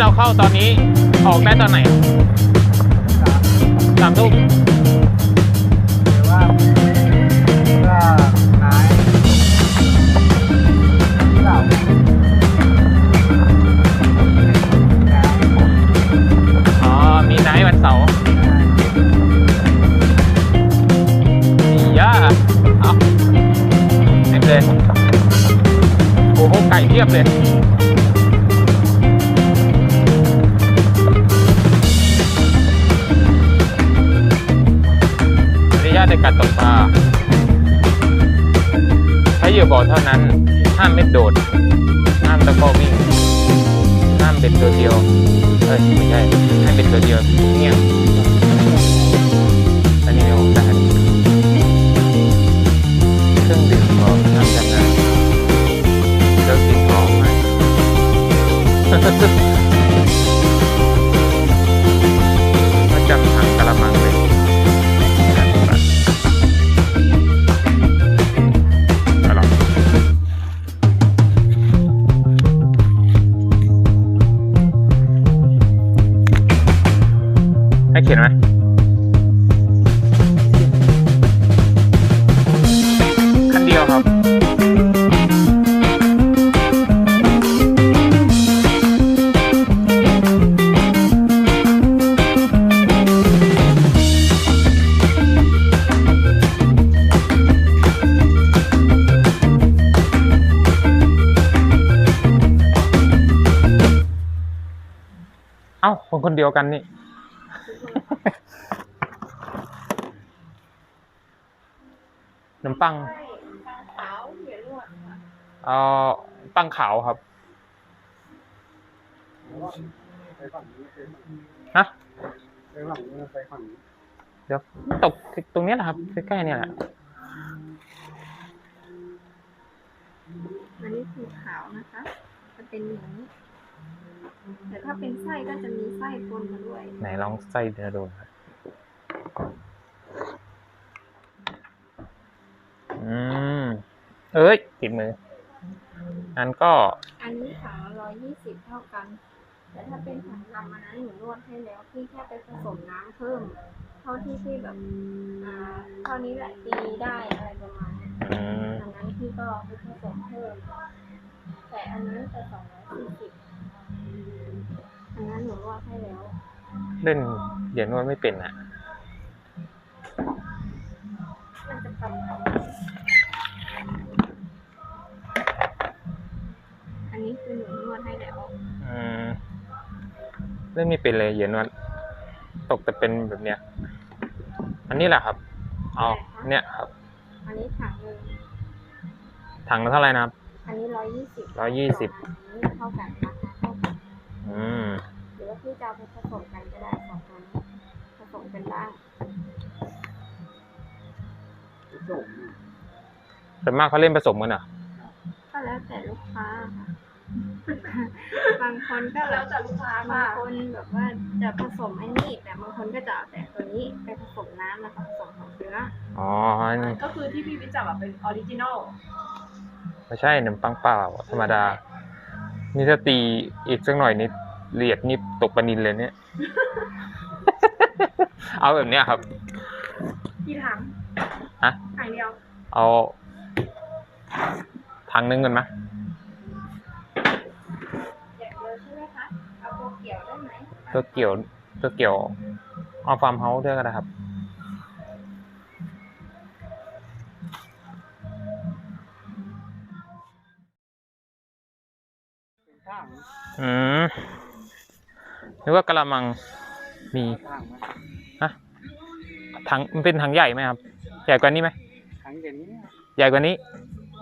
เราเข้าตอนนี้ออกได้ตอนไหนสามทุ่มหรือว่าก็นายเก่าอ๋อมีนท์วันสาร์ย่าเอาเต็มเลยโอ้โหไก่เพียบเลย ใช้เหยื่อบ่อเท่านั้น ห้ามเม็ดโดด ห้ามตะก้อวิ่ง ห้ามเป็นตัวเดียว เอ้ยไม่ใช่ให้เป็นตัวเดียวเงี้ยอันนี้ไม่ได้เครื่องดื่มของน้ำจันทร์แล้วกินหอมมากมจับถังกระมังเลย ยวกันนี่ ขนมปังขาวเหลืองนวดเอ่อปังขาวครับ ไปฝั่งนี้ไปฝั่งนี้ฮะ ไปฝั่งนี้ไปฝั่งนี้เดี๋ยวตกตรงเนี้ยแหละครับใกล้ๆเนี่ยแหละ อันนี้คือขาวนะคะ จะเป็นอย่างนี้ แต่ถ้าเป็นไส้ก็จะมีไส้ปนมาด้วย ไหนลองไส้เดือดูครับอืม เอ้ยติดมืองั้นก็ อันนี้ถังละร้อยยี่สิบเท่ากัน แต่ถ้าเป็นถังดำอันนั้นหนูนวดให้แล้วพี่แค่ไปผสมน้ำเพิ่ม เท่าที่พี่แบบ อ่า เท่านี้แหละตีได้อะไรประมาณเนี้ยอืมอันนั้นพี่ก็ไปผสมเพิ่ม แต่อันนั้นจะสองร้อยสี่สิบ อันนั้นหนูนวดให้แล้ว เล่นเหรียญนวดไม่เป็นอะ มันจะทำอันนี้คือหนูนวดให้แล้ว อืมเล่นไม่เป็นเลยเหรียญนวดตกแต่เป็นแบบเนี้ย อันนี้แหละครับเอาเนี่ยครับ อันนี้ถังหนึ่งถังละเท่าไหร่นะครับ อันนี้ร้อยยี่สิบร้อยยี่สิบ อันนี้เท่ากันราคาเท่ากัน อืม หรือว่าพี่จะเอาไปผสมกันก็ได้สองตัวนี้ผสมกันได้ไปส่งส่วนมากเขาเล่นผสมกันเหรอะก็แล้วแต่ลูกค้าค่ะบางคนก็แล้วแต่ลูกค้าบางค่ะคนแบบว่าจะผสมไอ้นี่แต่บางคนก็จะเอาแต่ตัวนี้ไปผสมน้ำแล้วก็ผสมของเนื้ออ๋อนี่ก็คือที่พี่วิจักอะเป็นออริจินอลไม่ใช่ขนมปังเปล่าธรรมดา นี่ถ้าตีอีกสักหน่อยนิด เลียดนี่ตกปลานินเลยเนี่ย เอาแบบเนี้ยครับกี่ถังฮะถังเดียว เอาถังนึงกันไหมอย่างเดียวใช่ไหมคะเอาตัวเกี่ยวได้ไหมตัวเกี่ยวตัวเกี่ยวเอาฟาร์มเฮาส์ด้วยก็ได้ครับเป็นข้างอืม นึกว่ากระมังมีข้างไหมฮะถังมันเป็นถังใหญ่ไหมครับ ใหญ่กว่านี้ไหมข้างอย่างนี้ใหญ่กว่านี้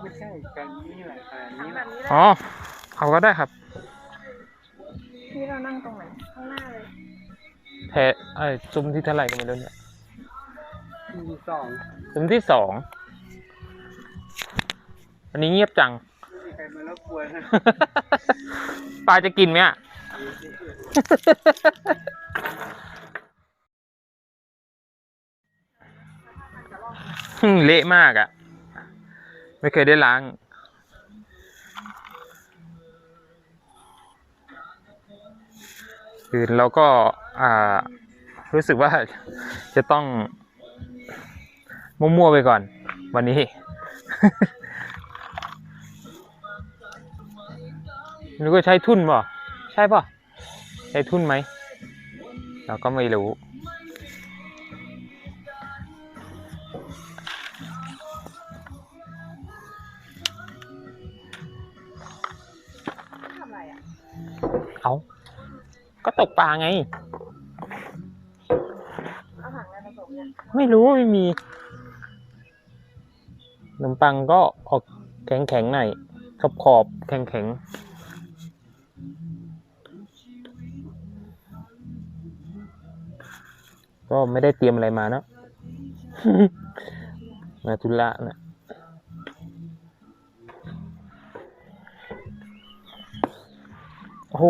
ไม่ใช่กันนี่แหละแต่ถังนี้แบแหละบนี้เลยอ๋อเอาก็ได้ครับที่เรานั่งตรงไหนข้างหน้าเลยแพไอ้ยซุ้มที่เท่าไหร่ก็ไม่รู้เนี่ยที่สองซุ้มที่สองอันนี้เงียบจังไม่มีใครมารบกวนนะปลาจะกินไหมอะ เละมากอะ ไม่เคยได้ล้าง คือเราก็ อ่า รู้สึกว่าจะต้อง มั่วๆไปก่อน วันนี้ นึกว่าใช้ทุนป่ะ ใช่ป่ะ ใช้ทุนไหม เราก็ไม่รู้ ทำอะไรอะเอาก็ตกปลาไงเอาถังอะไรผสมเนี่ยไม่รู้ไม่มีขนมปังก็ออกแข็งแข็งๆหน่อยขอบขอบๆแข็งแข็งๆ ก็ไม่ได้เตรียมอะไรมาเนาะ มาทุละนะโอ้โห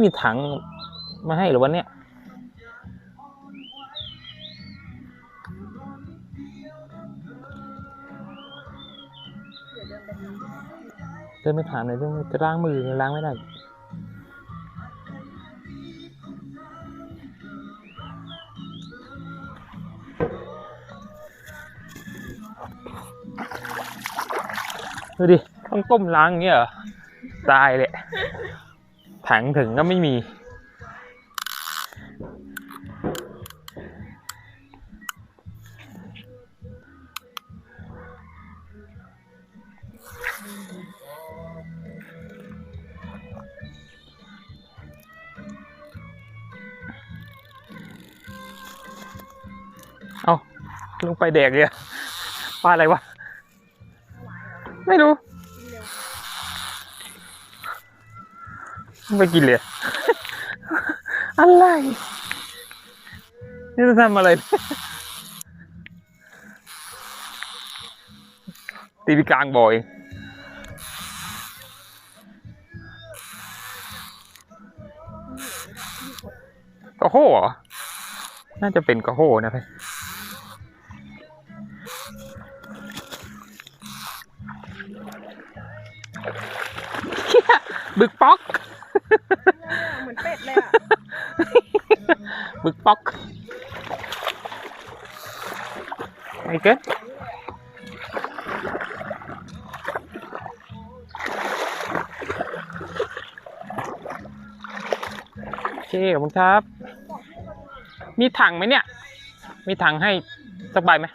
ม่มีถังมาให้หรือวันเนี้ยเดินไปทำเดินไปถามหน่อยด้วยจะล้างมือล้างไม่ได้ดูดิ ต้องก้มล้างอย่างเงี้ยเหรอ ตายเลย ถังถึงก็ไม่มี เอาลงไปแดกเลยปลาอะไรวะ ไม่รู้ ไม่กินเลย อะไร นี่จะทำอะไร ตีไปกลางบ่อยกระโห้เหรอ น่าจะเป็นกระโห้นะพี่ ไอ้เกิดโอเคขอบคุณครับ มีถังไหมเนี่ย มีถังให้สักใบไหม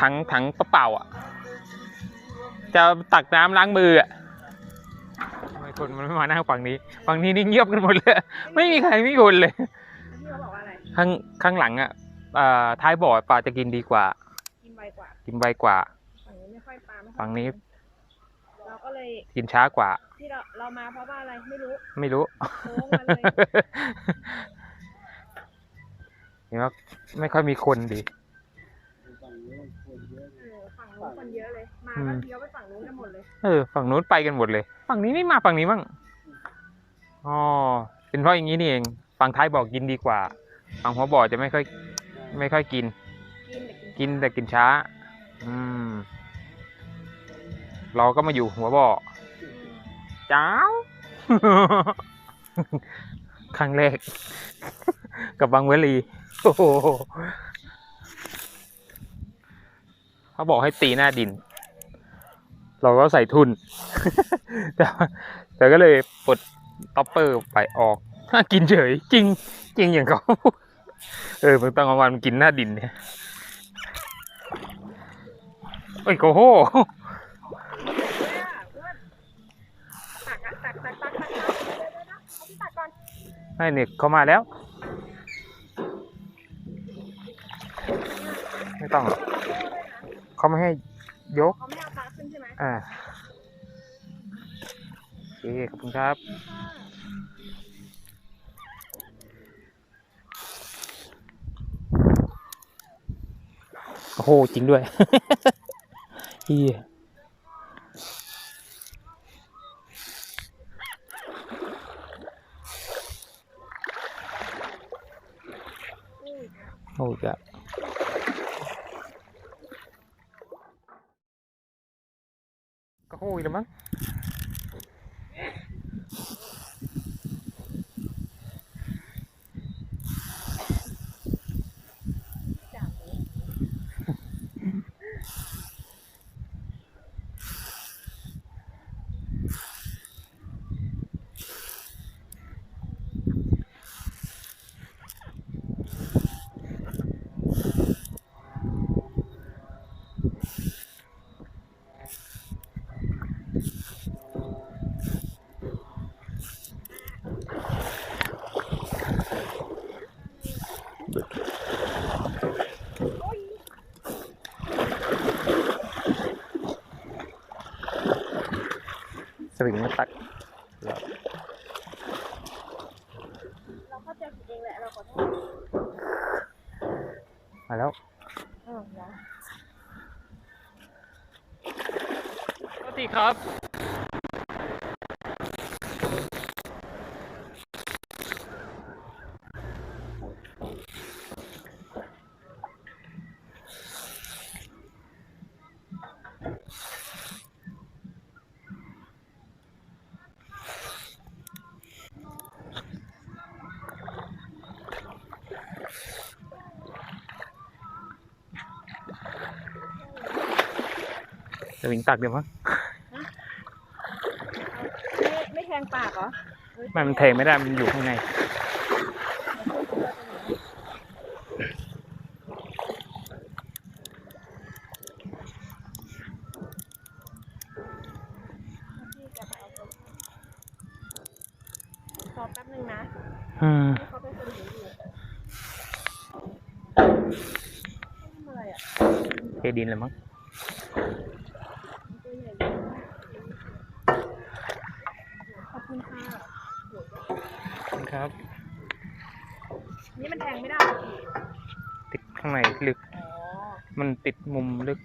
ถังถังกระเปล่าอะ จะตักน้ำล้างมืออะทำไมคนมันไม่มานั่งฝั่งนี้ฝั่งนี้นี่เงียบกันหมดเลย ไม่มีใครไม่คนเลยพี่เขาบอกว่าอะไรข้างข้างหลังอะ อ่าท้ายบ่อปลาจะกินดีกว่า กินไวกว่ากินไวกว่าฝั่งนี้ไม่ค่อยปลาไม่ค่อยฝั่งนี้เราก็เลยกินช้ากว่า ที่เราเรามาเพราะว่าอะไรไม่รู้ไม่รู้โค้งมาเลยเห็นว่าไม่ค่อยมีคนดีเออฝั่งนู้นคนเยอะเลย มาอืก็มเลี้ยวไปฝั่งนู้นกันหมดเลยเออฝั่งนู้นไปกันหมดเลย ฝั่งนี้ไม่มาฝั่งนี้มั่งอ๋อเป็นเพราะอย่างนี้นี่เองฝั่งท้ายบ่อกินดีกว่าฝั่งหัวบ่อจะไม่ค่อย ไม่ค่อยกินกินแต่กิน กินแต่กินช้า อืม เราก็มาอยู่หัวบ่อเจ้าครั้งแรก กับบางเวลีโอ้โหเขาบอกให้ตีหน้าดิน เราก็ใส่ทุน แต่แต่ก็เลยปลดต็อปเปอร์ไปออกกินเฉย จริง จริงอย่างเขา เออมึงต้องเอาวันมันกินหน้าดินเนี่ยโอ้ยโกโหเนี่ยอ้วนตักอะตักตักตักตักตักเดี๋ยวเดี๋ยวเดี๋ยวเอาพี่ตักก่อนให้เนี่ยเขามาแล้ว ไม่ต้องหรอกเขาไม่ให้ยกเขาไม่เอาปลาขึ้นใช่ไหมอ่าโอเคขอบคุณครับ โอ้โหจริงด้วยเฮีย วิงมาตักแล้วเราเข้าใจผิดเองแหละเราขอโทษมาแล้วเออแล้วสวัสดีครับ จะวิ่งตักเดี๋ยวมั้งไม่ไม่แทงปากเหรอไมันมันเทไม่ได้มันอยู่ข้างใน พี่จะไปเอาไปรอแป๊บนึงนะอืมให้เขาไปคนเดียวอยู่ทำอะไรอะ เทดินเลยมั้ง ตัวใหญ่ขอบคุณค่ะ ครับ นี่มันแทงไม่ได้เหรอพี่ติดข้างในลึกอ๋อมันติดมุมลึก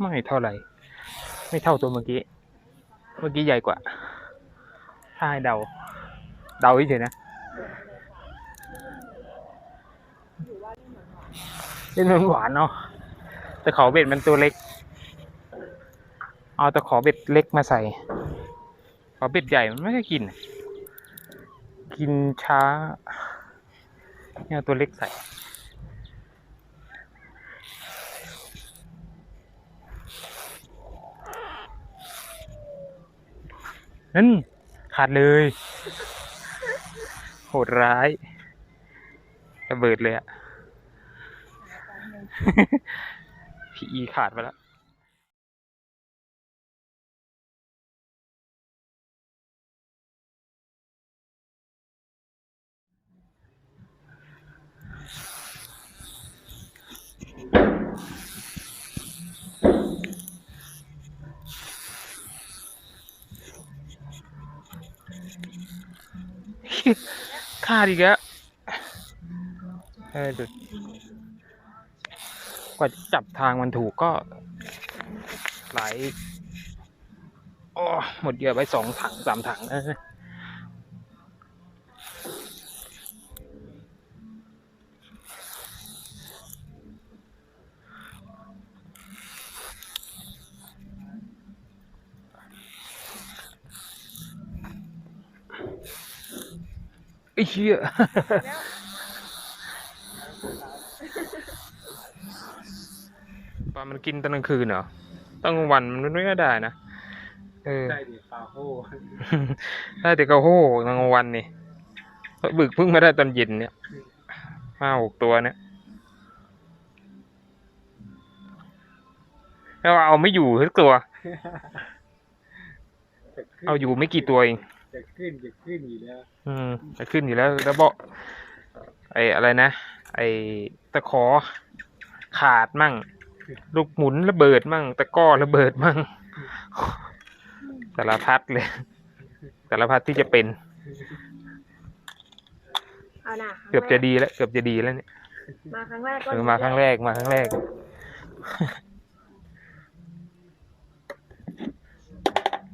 ไม่เท่าไหร่ ไม่เท่าตัวเมื่อกี้ เมื่อกี้ใหญ่กว่าถ้าให้เดา เดาเฉยๆนะ เล่นมันหวานเนาะแต่ขอเบ็ดมันตัวเล็ก เอาแต่ขอเบ็ดเล็กมาใส่ ขอเบ็ดใหญ่มันไม่ได้กิน กินช้าเนี่ยตัวเล็กใส่นั่นขาดเลย หดร้ายระเบิดเลยอะ พีอีขาดไปแล้ว ขาดอีกแล้วเออดูกว่าจับทางมันถูกก็หลายโอ้หมดเยอะไปสองถังสามถังเออ ไอ้เชี่ยปลามันกินตอนกลางคืนเหรอตอนกลางวันมันไม่ได้นะเออได้ดิปลาโฮได้แต่กระโห้กลางวันนี่บึกเพิ่งมาได้ตอนเย็นเนี่ยห้าหกตัวเนี่ยแล้วเอาไม่อยู่ทุกตัวจะขึ้นเอาอยู่ไม่กี่ตัวเอง จะขึ้นจะขึ้นอยู่แล้ว อืมจะขึ้นอยู่แล้วแล้วเบาะไออะไรนะ ไอตะขอขาดมั่ง ลูกหมุนระเบิดมั่ง ตะกร้อระเบิดมั่งสารพัดเลยสารพัดที่จะเป็น เอาหน่ะเกือบจะดีแล้ว เกือบจะดีแล้วเนี่ยมาครั้งแรกก็เออมาครั้งแรกมาครั้งแรก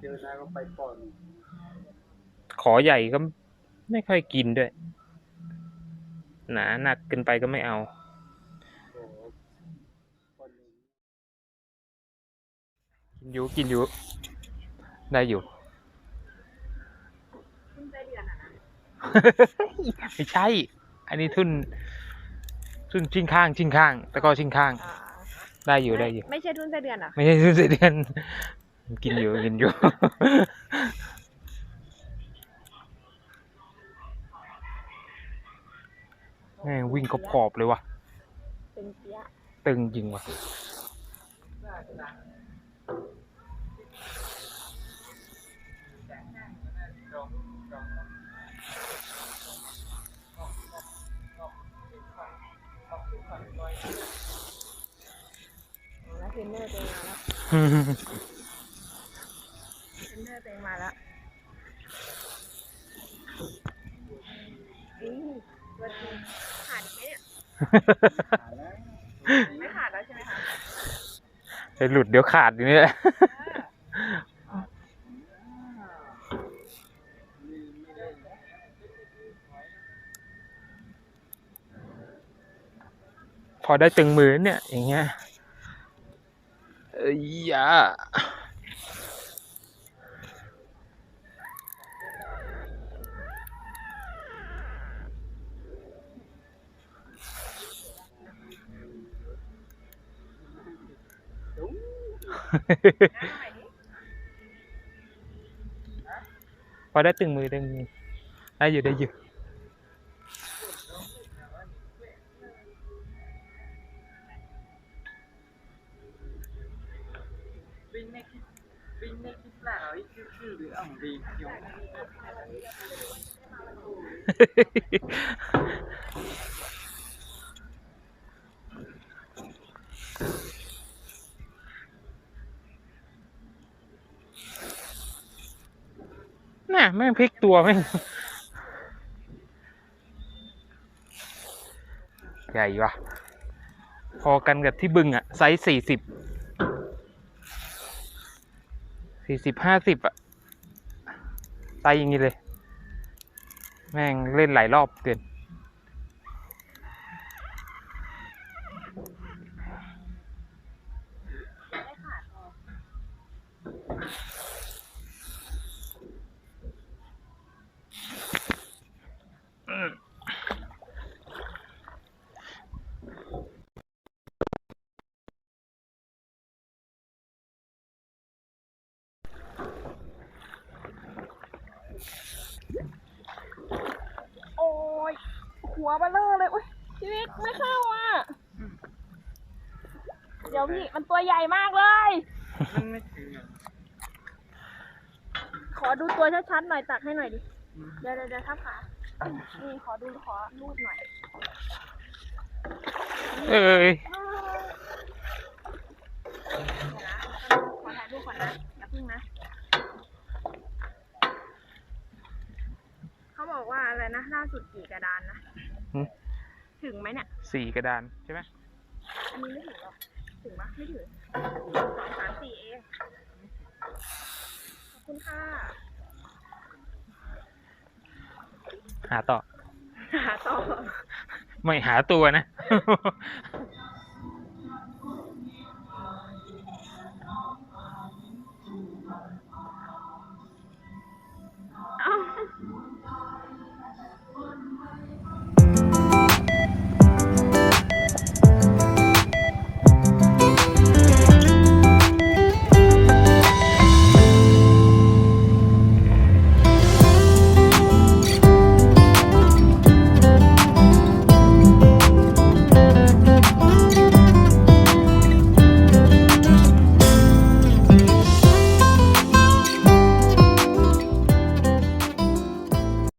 เจอแล้วก็ไปก่อน ขอใหญ่ก็ไม่ค่อยกินด้วย หนาหนักเกินไปก็ไม่เอาโอ้โหคนหนึ่งกินอยู่กินอยู่ ได้อยู่ขึ้นไปเดือนอะนะไม่ใช่ อันนี้ทุนทุนชิงข้างชิงข้างตะกร้อชิงข้างอ่าได้อยู่ได้อยู่ ไม่ใช่ทุนไส้เดือนเหรอไม่ใช่ทุนเสเดือน กินอยู่กินอยู่ แม่งวิ่งขอบๆเลยว่ะ เป็นเกี้ยตึงจริงว่ะ แล้วเทรนเนอร์ตัวเองมาแล้วเทรนเนอร์ตัวเองมาแล้วอืมตัวจริงขาดอีกไหมเนี่ย ไม่ขาดแล้วใช่ไหมคะไปหลุดเดี๋ยวขาดอยู่นี่แหละพอได้ตึงมือเนี่ย อย่างเงี้ยเอ้ยยา พอได้ตึงมือตึงมือได้อยู่ได้อยู่ วิ่งในคลิปวิ่งในคลิป แม่งพลิกตัวแม่งใหญ่วะพอกันกับที่บึงอะไซส์สี่สิบสี่สิบห้าสิบอะไซส์อย่างนี้เลย แม่งเล่นหลายรอบเกิน วเบลเลอร์เลยอุ้ยชีวิตไม่เข้าอะ เดี๋ยวพี่มันตัวใหญ่มากเลย มันไม่ถึงอะขอดูตัวชัดๆหน่อยตักให้หน่อยดิ เดี๋ยวเดี๋ยวเดี๋ยวทับขานี่ขอดูขอรูดหน่อย เอ้ยเดี๋ยวนะขอถ่ายรูปก่อนนะอย่าพึ่งนะ เขาบอกว่าอะไรนะล่าสุดกี่กระดานนะหึ ถึงไหมเนี่ย สี่กระดานใช่ไหมอันนี้ไม่ถึงหรอก ถึงปะไม่ถึงสองสามสี่เอง ขอบคุณค่ะ หาต่อ หาต่อ ไม่หาตัวนะ